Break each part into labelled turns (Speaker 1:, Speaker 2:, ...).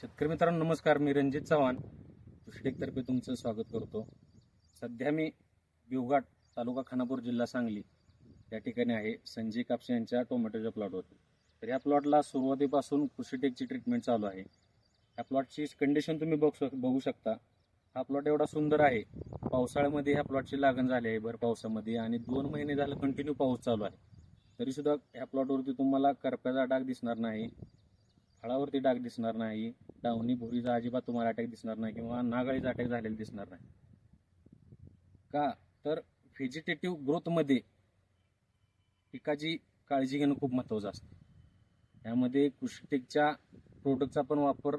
Speaker 1: शेतकरी मित्रांनो नमस्कार. मी रणजित चव्हाण. कृषीटेकतर्फे तुमचं स्वागत करतो. सध्या मी बिवघाट तालुका खानापूर जिल्हा सांगली या ठिकाणी आहे. संजय कापसे यांच्या टोमॅटोच्या प्लॉटवरती तर या प्लॉटला सुरुवातीपासून कृषीटेकची ट्रीटमेंट चालू आहे. या प्लॉटची कंडिशन तुम्ही बघू शक- बघू शकता. हा प्लॉट एवढा सुंदर आहे. पावसाळ्यामध्ये ह्या प्लॉटची लागण झाली आहे भर पावसामध्ये आणि दोन महिने झालं कंटिन्यू पाऊस चालू आहे. तरीसुद्धा ह्या प्लॉटवरती तुम्हाला करप्याचा डाग दिसणार नाही. फळावरती डाग दिसणार नाही डावणी भुरीचा अजिबात तुम्हाला अटॅक दिसणार नाही किंवा नागाळीचा अटॅक झालेला दिसणार नाही. का? तर व्हेजिटेटिव्ह ग्रोथमध्ये पिकाची काळजी घेणं खूप महत्त्वाचं असतं. त्यामध्ये कृषीटेकच्या प्रोडक्टचा पण वापर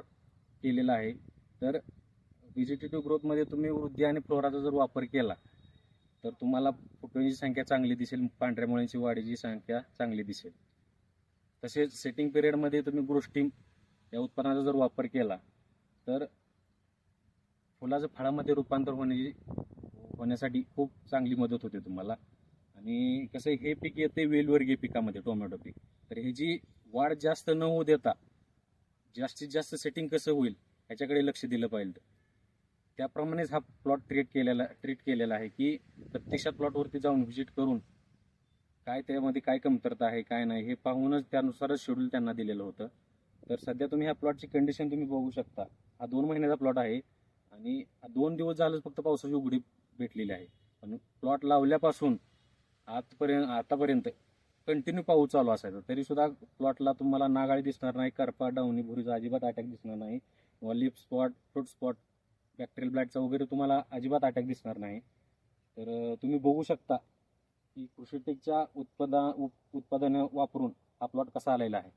Speaker 1: केलेला आहे. तर व्हेजिटेटिव्ह ग्रोथमध्ये तुम्ही वृद्धी आणि फ्लोराचा जर वापर केला तर तुम्हाला फुटव्यांची संख्या चांगली दिसेल पांढऱ्या मुळ्यांची वाढीची संख्या चांगली दिसेल. तसेच सेटिंग पिरियडमध्ये तुम्ही ग्रोस्टिम या उत्पादनाचा जर वापर केला तर फुलाचं फळामध्ये रूपांतर होण्याची होण्यासाठी खूप चांगली मदत होते तुम्हाला. आणि कसं आहे, हे पीक येते वेलवर्गीय पिकामध्ये टोमॅटो पीक. तर ह्याची वाढ जास्त न होऊ देता जास्तीत जास्त सेटिंग कसं होईल ह्याच्याकडे लक्ष दिलं पाहिजे. त्याप्रमाणेच हा प्लॉट ट्रीट केलेला ट्रीट केलेला आहे की प्रत्यक्षात प्लॉटवरती जाऊन व्हिजिट करून काय त्यामध्ये काय कमतरता आहे काय नाही हे पाहूनच त्यानुसारच शेड्यूल त्यांना दिलेलं होतं. तर सध्या तुम्ही ह्या प्लॉटची कंडिशन तुम्ही बघू शकता. हा दोन महिन्याचा प्लॉट आहे आणि दोन दिवस झालं फक्त पावसाची उघडी भेटलेली आहे. पण प्लॉट लावल्यापासून आजपर्यंत आतापर्यंत कंटिन्यू पाऊस चालू असायचा. तरी सुद्धा प्लॉटला तुम्हाला नागाळी दिसणार नाही करपा डावणी भुरीचा अजिबात अटॅक दिसणार नाही. किंवा leaf spot fruit spot bacterial ब्लॅटचा वगैरे तुम्हाला अजिबात अटॅक दिसणार नाही. तर तुम्ही बघू शकता की कृषीटेकच्या उत्पादन उत्पादन वापरून हा प्लॉट कसा आलेला आहे.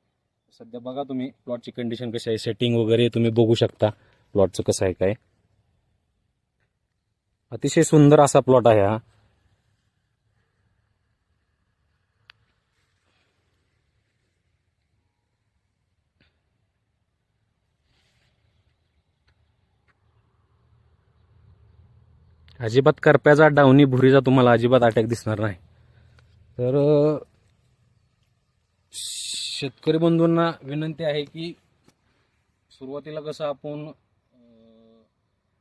Speaker 1: सध्या बघा तुम्ही प्लॉटची कंडिशन कशी आहे सेटिंग वगैरे तुम्ही बघू शकता प्लॉटचं कसं आहे काय. अतिशय सुंदर असा प्लॉट आहे हा. अजिबात करप्याचा डावणी भुरीचा तुम्हाला अजिबात अटॅक दिसणार नाही. तर शेतकरी बंधूंना विनंती आहे की सुरुवातीला कसं आपण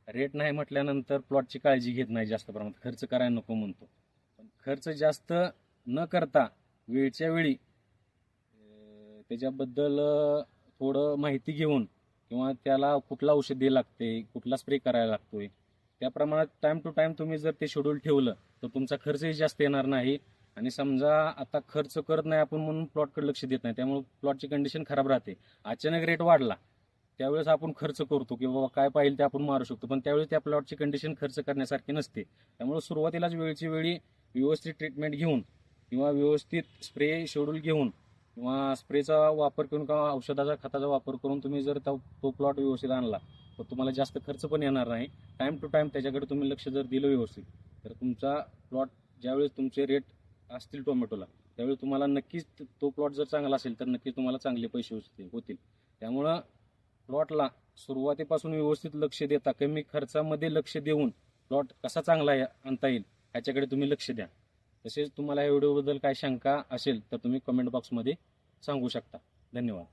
Speaker 1: रेट नाही म्हटल्यानंतर प्लॉटची काळजी घेत नाही जास्त प्रमाणात. खर्च करायला नको म्हणतो. पण खर्च जास्त न करता वेळच्या वेळी त्याच्याबद्दल थोडं माहिती घेऊन किंवा त्याला कुठला औषधी लागते कुठला स्प्रे करायला लागतोय त्या प्रमाणात टाइम टू टाइम तुम्ही जर ते शेड्यूल ठेवलं तर तुमचा खर्चही जास्त येणार नाही. आणि समजा आता खर्च करत नाही आपण म्हणून प्लॉटकडे लक्ष देत नाही. त्यामुळे प्लॉटची कंडिशन खराब राहते. अचानक रेट वाढला त्यावेळेस आपण खर्च करतो की बाबा काय पाहिजे ते आपण मारू शकतो. पण त्यावेळेस त्या प्लॉटची कंडिशन खर्च करण्यासारखी नसते. त्यामुळे सुरुवातीलाच वेळची वेळी व्यवस्थित ट्रीटमेंट घेऊन किंवा व्यवस्थित स्प्रे शेड्यूल घेऊन किंवा स्प्रेचा वापर करून किंवा औषधाचा खताचा वापर करून तुम्ही जर तो तो प्लॉट व्यवस्थित आणला तर तुम्हाला जास्त खर्च पण येणार नाही. टाईम टू टाईम त्याच्याकडे तुम्ही लक्ष जर दिलं व्यवस्थित तर तुमचा प्लॉट ज्यावेळेस तुमचे रेट असतील टोमॅटोला. त्यावेळी तुम्हाला नक्कीच तो प्लॉट जर चांगला असेल तर नक्कीच तुम्हाला चांगले पैसे होतील होतील. त्यामुळं प्लॉटला सुरुवातीपासून व्यवस्थित लक्ष देता कमी खर्चामध्ये लक्ष देऊन प्लॉट कसा चांगला आणता येईल ह्याच्याकडे तुम्ही लक्ष द्या. तसेच तुम्हाला या व्हिडिओबद्दल काय शंका असेल तर तुम्ही कमेंट बॉक्समध्ये सांगू शकता. धन्यवाद.